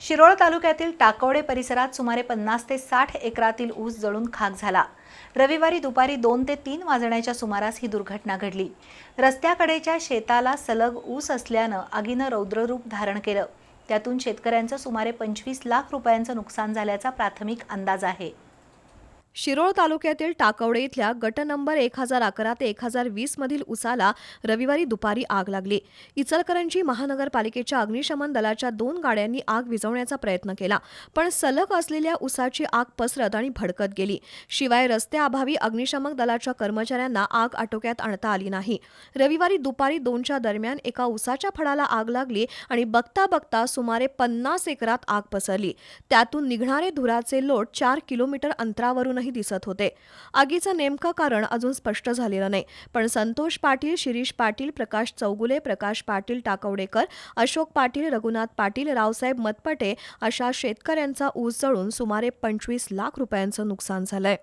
शिरोळ तालुक्यातील टाकवडे परिसरात सुमारे पन्नास ते साठ एकरातील ऊस जळून खाक झाला. रविवारी दुपारी दोन ते तीन वाजण्याच्या सुमारास ही दुर्घटना घडली. रस्त्याकडेच्या शेताला सलग ऊस असल्यानं आगीनं रौद्ररूप धारण केलं. त्यातून शेतकऱ्यांचं सुमारे पंचवीस लाख रुपयांचं नुकसान झाल्याचा प्राथमिक अंदाज आहे. शिरोळ तालुक्यातील टाकवडे इथल्या गट नंबर एक हजार अकरा ते एक हजार वीस मधील उसाला रविवारी दुपारी आग लागली. इचलकरंजी महानगरपालिकेच्या अग्निशमन दलाच्या दोन गाड्यांनी आग विझवण्याचा प्रयत्न केला पण सलग असलेल्या उसाची आग पसरत आणि भडकत गेली. शिवाय रस्त्याअभावी अग्निशमक दलाच्या कर्मचाऱ्यांना आग आटोक्यात आणता आली नाही. रविवारी दुपारी दोनच्या दरम्यान एका उसाच्या फडाला आग लागली आणि बघता बघता सुमारे पन्नास एकरात आग पसरली. त्यातून निघणारे धुराचे लोट चार किलोमीटर अंतरावरूनही दिसत होते. आगीचं नेमकं कारण अजून स्पष्ट झालेलं नाही. पण संतोष पाटील शिरीष पाटील प्रकाश चौगुले प्रकाश पाटील टाकवडेकर अशोक पाटील रघुनाथ पाटील रावसाहेब मतपटे अशा शेतकऱ्यांचा ऊस जळून सुमारे पंचवीस लाख रुपयांचं नुकसान झालंय.